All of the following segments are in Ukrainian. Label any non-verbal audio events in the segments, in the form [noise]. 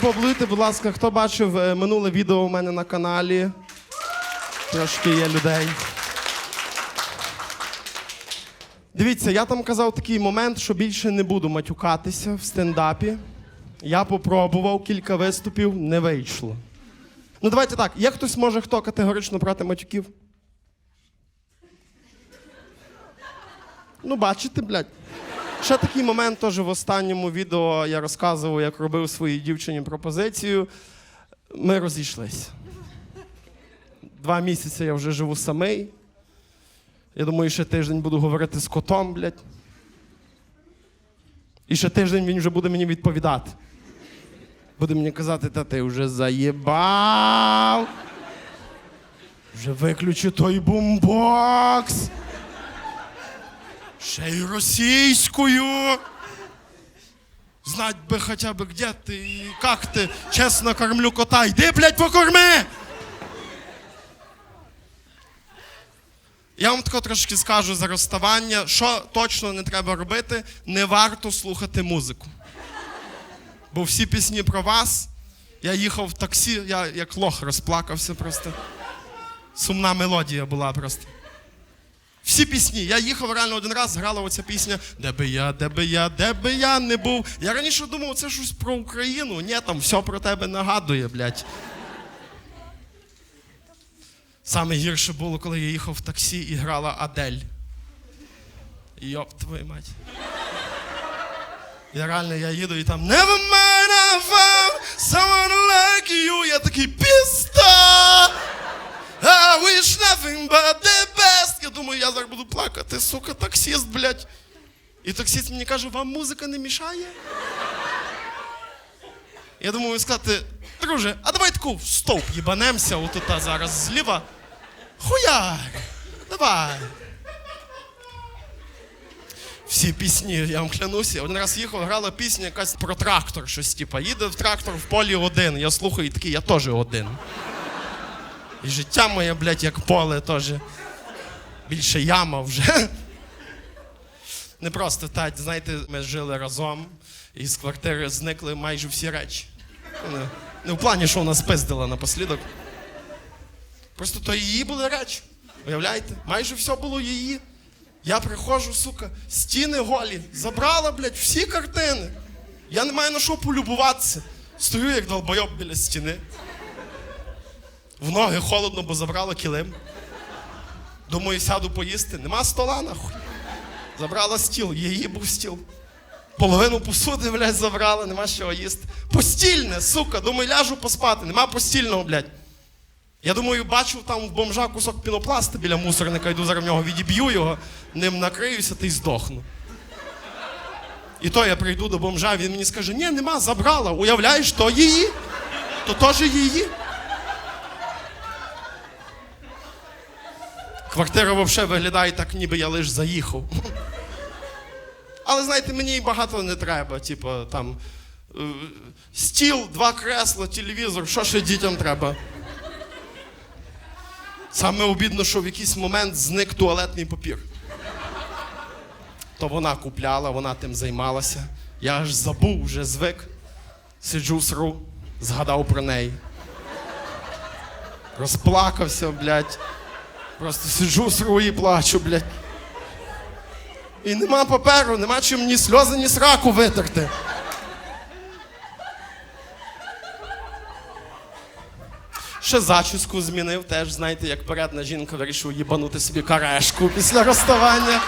поаплодуйте, будь ласка, хто бачив е, минуле відео у мене на каналі. Трошки є людей. Дивіться, я там казав такий момент, що більше не буду матюкатися в стендапі. Я попробував кілька виступів, не вийшло. Ну, давайте так. Є хтось може, хто категорично проти матюків? Ну, бачите, блядь. Ще такий момент теж в останньому відео я розказував, як робив своїй дівчині пропозицію. Ми розійшлися. Два місяці я вже живу самий. Я думаю, ще тиждень буду говорити з котом, блядь. І ще тиждень він вже буде мені відповідати. Буде мені казати, та ти вже заєбав. Вже виключи той бумбокс. Ще й російською. Знать би хоча б где ти і як ти. Чесно кормлю кота. Йди, блядь, покорми! Я вам тако трошки скажу за розставання, що точно не треба робити, не варто слухати музику. Бо всі пісні про вас. Я їхав в таксі, я як лох розплакався просто. Сумна мелодія була просто. Всі пісні. Я їхав реально один раз, грала оця пісня Де би я, де би я, де би я не був. Я раніше думав, це щось про Україну. Ні, там все про тебе нагадує, блядь. Саме гірше було, коли я їхав в таксі і грала Адель. Йоп, твою мать. Я реально я їду і там Never mind, I found someone like you. Я такий піста. I wish nothing but best. Я думаю, я зараз буду плакати, сука, таксіст, блядь. І таксіст мені каже, вам музика не мішає? Я думаю сказати, друже, а давай таку в стовп їбанемося отут зараз зліва. Хуяр! Давай. Всі пісні, я вам клянуся. Один раз їхав, грала пісня якась про трактор, щось типа. Їде в трактор в полі один. Я слухаю і такий, я теж один. І життя моє, блядь, як поле теж. Більше яма вже. Не просто так, знаєте, ми жили разом, і з квартири зникли майже всі речі. Ну, Не, в плані, що вона спиздила напослідок. Просто то її були речі. Уявляєте? Майже все було її. Я приходжу, сука, стіни голі, забрала, блядь, всі картини. Я не маю на що полюбуватися. Стою, як долбойоб біля стіни. В ноги холодно, бо забрала килим. Думаю, сяду поїсти. Нема стола, нахуй. Забрала стіл, її був стіл. Половину посуди, блядь, забрала, нема що їсти. Постільне, сука, думаю, ляжу поспати, нема постільного, блядь. Я думаю, бачу там в бомжа кусок пінопласту біля мусорника, йду зараз в нього відіб'ю його, ним накриюся та й здохну. І то я прийду до бомжа, він мені скаже, ні, нема, забрала. Уявляєш, то її, то теж її. Квартира взагалі виглядає так, ніби я лише заїхав. Але знаєте, мені багато не треба. Типу, там е, стіл, два кресла, телевізор, що ще дітям треба. Саме обідно, що в якийсь момент зник туалетний папір. То вона купляла, вона тим займалася. Я аж забув, вже звик. Сиджу сру, згадав про неї. Розплакався, блядь. Просто сиджу сру і плачу, блядь. І нема паперу, нема чим ні сльози, ні сраку витерти. Ще зачіску змінив, теж, знаєте, як передна жінка вирішив їбанути собі карешку після розставання.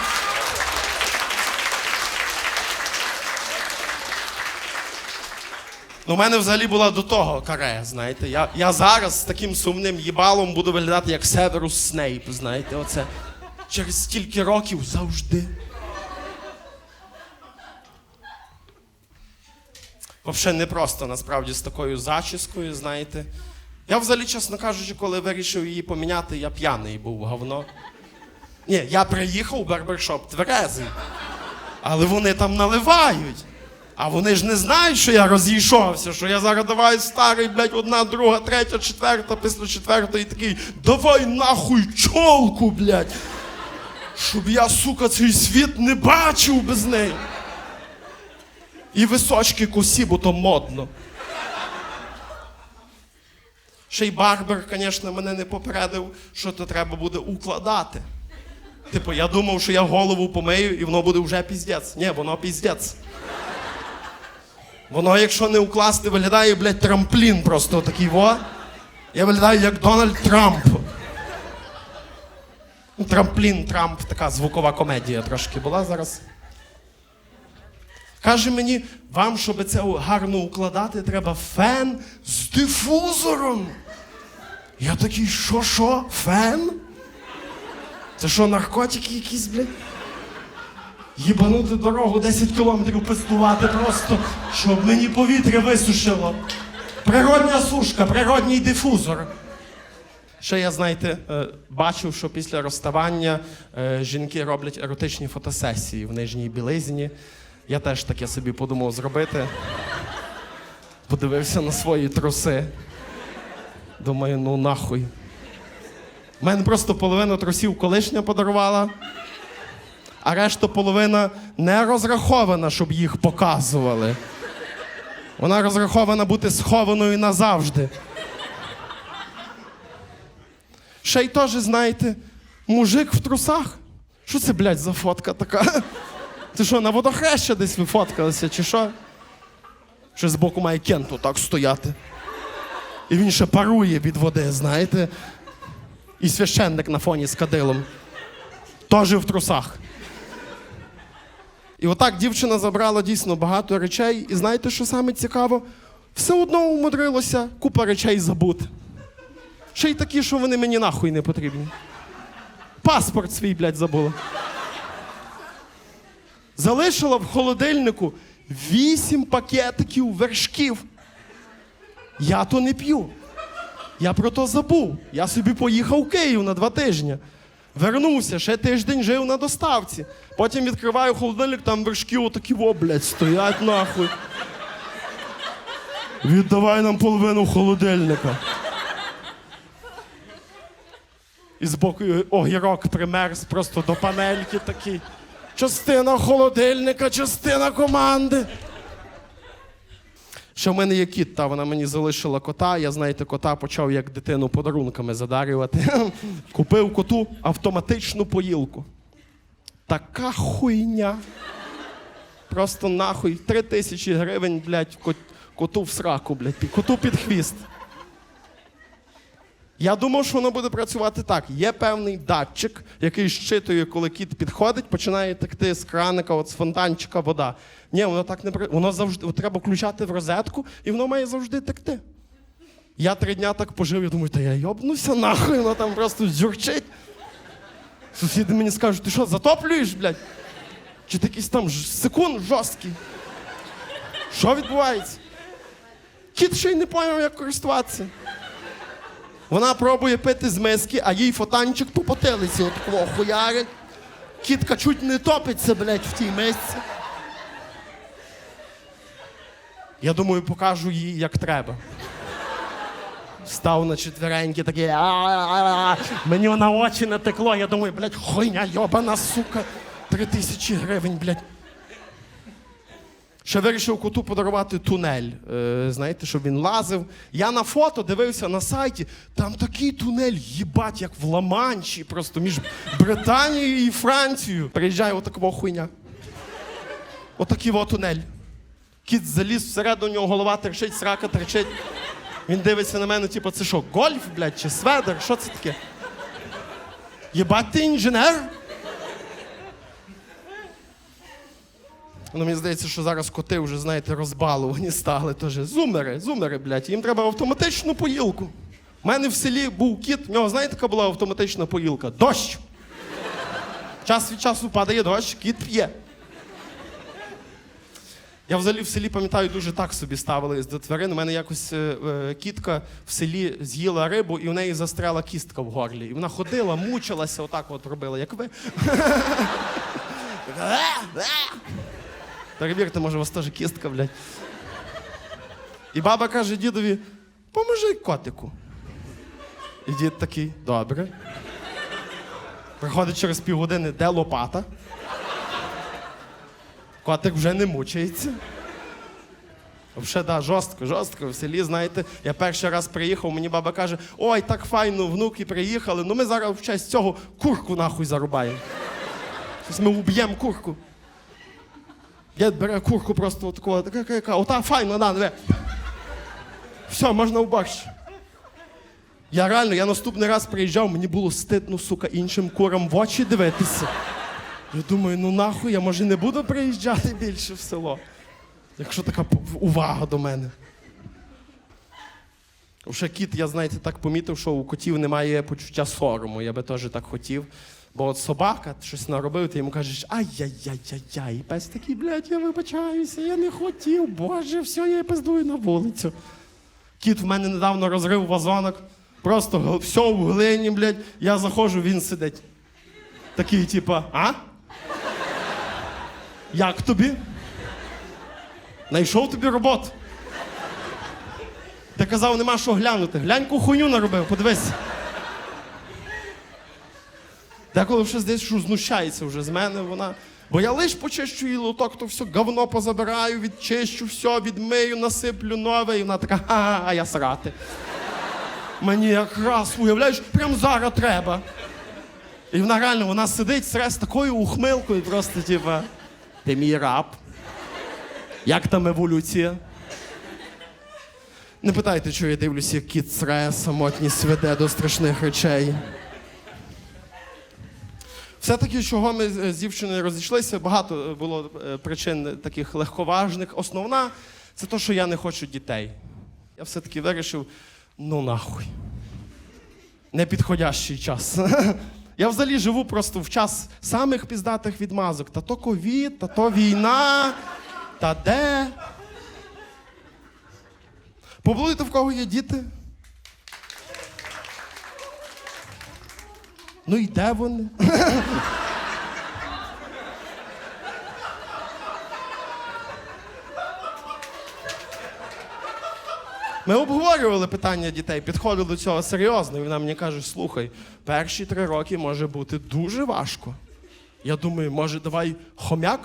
Ну, у мене взагалі була до того каре, знаєте. Я, я зараз з таким сумним їбалом буду виглядати як Северус Снейп, знаєте, оце. Через стільки років завжди. Взагалі не просто насправді з такою зачіскою, знаєте. Я взагалі, чесно кажучи, коли вирішив її поміняти, я п'яний був говно. Ні, я приїхав у барбершоп тверезий. Але вони там наливають. А вони ж не знають, що я розійшовся, що я зараз давай старий, блядь, одна, друга, третя, четверта, після четвертої такий, давай нахуй чолку, блядь. Щоб я, сука, цей світ не бачив без неї. І височки косі, бо то модно. Ще й барбер, звісно, мене не попередив, що то треба буде укладати. Типу, я думав, що я голову помию і воно буде вже піздець. Ні, воно піздець. Воно, якщо не укласти, виглядає, блядь, трамплін просто такий во. Я виглядаю як Дональд Трамп. Ну, Трамплін, Трамп, така звукова комедія трошки була зараз. Каже мені, вам, щоб це гарно укладати, треба фен з дифузором. Я такий, що, що, фен? Це що, наркотики якісь, блядь? Їбанути дорогу 10 кілометрів пестувати просто, щоб мені повітря висушило. Природня сушка, природній дифузор. Ще я, знаєте, е, бачив, що після розставання е, жінки роблять еротичні фотосесії в нижній білизні. Я теж таке собі подумав зробити. Подивився на свої труси. Думаю, ну нахуй. У мене просто половину трусів колишня подарувала, а решта половина не розрахована, щоб їх показували. Вона розрахована бути схованою назавжди. Ще й теж, знаєте, мужик в трусах. Що це, блядь, за фотка така? Ти що, на водохреща десь ви фоткалися, чи що? Що збоку має кенту так стояти. І він ще парує від води, знаєте. І священник на фоні з кадилом. Теж в трусах. І отак дівчина забрала дійсно багато речей. І знаєте, що саме цікаво? Все одно умудрилося купа речей забути. Ще й такі, що вони мені нахуй не потрібні. Паспорт свій, блядь, забула. Залишила в холодильнику вісім пакетиків вершків. Я то не п'ю. Я про то забув. Я собі поїхав в Київ на два тижні. Вернувся, ще тиждень жив на доставці. Потім відкриваю холодильник, там вершки отакі, о, блядь, стоять нахуй. Віддавай нам половину холодильника. І збоку огірок примерз просто до панельки такий. Частина холодильника, частина команди. Ще в мене є кіт, та вона мені залишила кота. Я, знаєте, кота почав як дитину подарунками задарювати. [laughs] Купив коту автоматичну поїлку. Така хуйня. Просто нахуй. Три тисячі гривень, блядь, кот- коту в сраку, блядь, коту під хвіст. Я думав, що воно буде працювати так. Є певний датчик, який щитує, коли кіт підходить, починає текти з краника, от з фонтанчика вода. Ні, воно так не Воно завжди от треба включати в розетку, і воно має завжди текти. Я три дня так пожив, я думаю, та я йобнуся нахуй, воно там просто дзюрчить. Сусіди мені скажуть, ти що, затоплюєш, блядь? Чи ти якийсь там секунд жорсткий? Що відбувається? Кіт ще й не поняв, як користуватися. Вона пробує пити з миски, а їй фотанчик по потилиці от такого хуярить. Кітка чуть не топиться, блядь, в тій мисці. Я думаю, покажу їй, як треба. Став на четвереньки такий. «А-а-а». Мені на очі натекло. Я думаю, блядь, хуйня йобана, сука. Три тисячі гривень, блядь. Ще вирішив коту подарувати тунель. Е, знаєте, щоб він лазив. Я на фото дивився на сайті, там такий тунель, їбать, як в Ла-Манчі, просто між Британією і Францією. Приїжджає отакова хуйня. Отакий во тунель. Кіт заліз всередину, у нього голова терчить, срака терчить. Він дивиться на мене, типу, це що, гольф, блядь, чи сведер? Що це таке? Єбать ти інженер? Ну, мені здається, що зараз коти вже, знаєте, розбалувані стали теж. Зумери, зумери, блядь, їм треба автоматичну поїлку. У мене в селі був кіт, в нього, знаєте, яка була автоматична поїлка? Дощ. Час від часу падає дощ, кіт п'є. Я взагалі в селі пам'ятаю, дуже так собі ставились до тварин. У мене якось е, е, кітка в селі з'їла рибу, і в неї застряла кістка в горлі. І вона ходила, мучилася, отак от робила, як ви. Перевірте, може, у вас теж кістка, блядь. І баба каже дідові: поможи котику. І дід такий, добре. Приходить через півгодини, де лопата. Котик вже не мучається. Взагалі, да, жорстко, жорстко. В селі, знаєте, я перший раз приїхав, мені баба каже, ой, так файно, внуки приїхали, ну ми зараз в честь цього курку нахуй зарубаємо. Щось ми уб'ємо курку. Дід бере курку просто отакого, така, така, ота файно, на, диви. Все, можна в борщ. Я реально, я наступний раз приїжджав, мені було стидно, сука, іншим курам в очі дивитися. Я думаю, ну нахуй, я може не буду приїжджати більше в село. Якщо така увага до мене. Вже кіт, я знаєте, так помітив, що у котів немає почуття сорому. Я би теж так хотів. Бо от собака щось наробив, ти йому кажеш, ай-яй-яй-яй-яй. І пес такий, блядь, я вибачаюся, я не хотів, боже, все, я пиздую на вулицю. Кіт в мене недавно розрив вазонок, просто все в глині, блядь, я заходжу, він сидить. Такий, типа, а? Як тобі? Найшов тобі роботу. Ти казав, нема що глянути. Глянь, хуйню наробив, подивись. Деколи вже десь що знущається вже з мене вона. Бо я лиш почищу її лоток, то все говно позабираю, відчищу, все, відмию, насиплю нове, і вона така, ха, а я срати. Мені якраз, уявляєш, прям зараз треба. І вона реально вона сидить з такою ухмилкою, просто типа, ти мій раб. Як там еволюція? Не питайте, що я дивлюся, як кіт сре, самотність веде до страшних речей. Все-таки, чого ми з дівчиною розійшлися, багато було е, причин таких легковажних. Основна це те, що я не хочу дітей. Я все-таки вирішив, ну нахуй. Непідходящий час. [laughs] Я взагалі живу просто в час самих піздатих відмазок. Та то ковід, та то війна, та де. Поблудите, в кого є діти? Ну і де вони? Ми обговорювали питання дітей, підходили до цього серйозно, і вона мені каже: слухай, перші три роки може бути дуже важко. Я думаю, може, давай хомяк?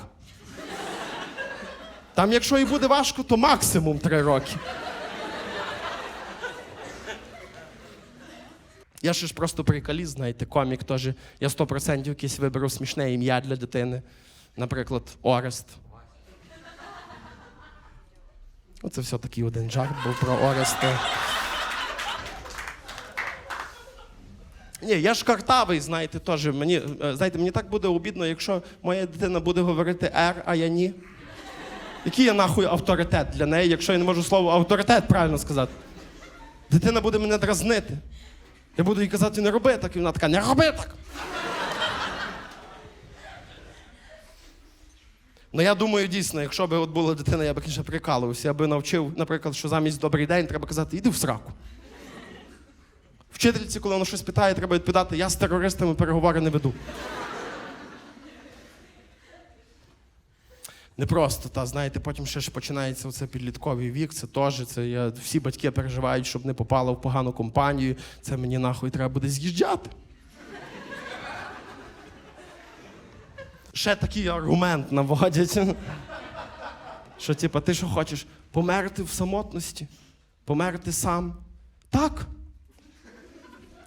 Там, якщо і буде важко, то максимум три роки. Я ще ж просто приколіст, знаєте, комік теж. Я 100% якесь виберу смішне ім'я для дитини. Наприклад, Орест. Оце все такий один жарт був про Ореста. Ні, я ж картавий, знаєте, теж. Мені, е, знаєте, мені так буде обідно, якщо моя дитина буде говорити «р», а я ні. Який я нахуй авторитет для неї, якщо я не можу слово авторитет правильно сказати? Дитина буде мене дразнити. Я буду їй казати, не роби так, і вона така, не роби так. Ну я думаю, дійсно, якщо б от була дитина, я б ще прикалувався. Я би навчив, наприклад, що замість добрий день треба казати, іди в сраку. Вчительці, коли вона щось питає, треба відповідати, я з терористами переговори не веду. Не просто, та знаєте, потім ще ж починається оце підлітковий вік, це теж, це я, всі батьки переживають, щоб не попала в погану компанію. Це мені нахуй треба буде з'їжджати. Ще такий аргумент наводять. [laughs] Що, типа, ти що хочеш? Померти в самотності? Померти сам? Так.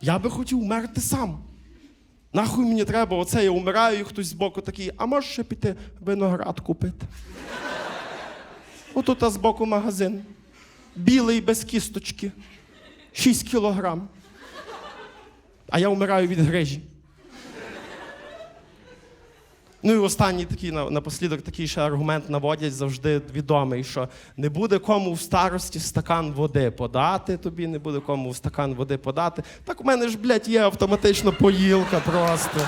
Я би хотів умерти сам. Нахуй мені треба, оце я умираю, і хтось збоку такий, а можеш ще піти виноград купити? Отут збоку магазин. Білий без кісточки. 6 кілограм. А я вмираю від грижі. Ну і останній такий на- напослідок такий ще аргумент наводять завжди відомий, що не буде кому в старості стакан води подати тобі, не буде кому в стакан води подати. Так у мене ж, блядь, є автоматично поїлка просто.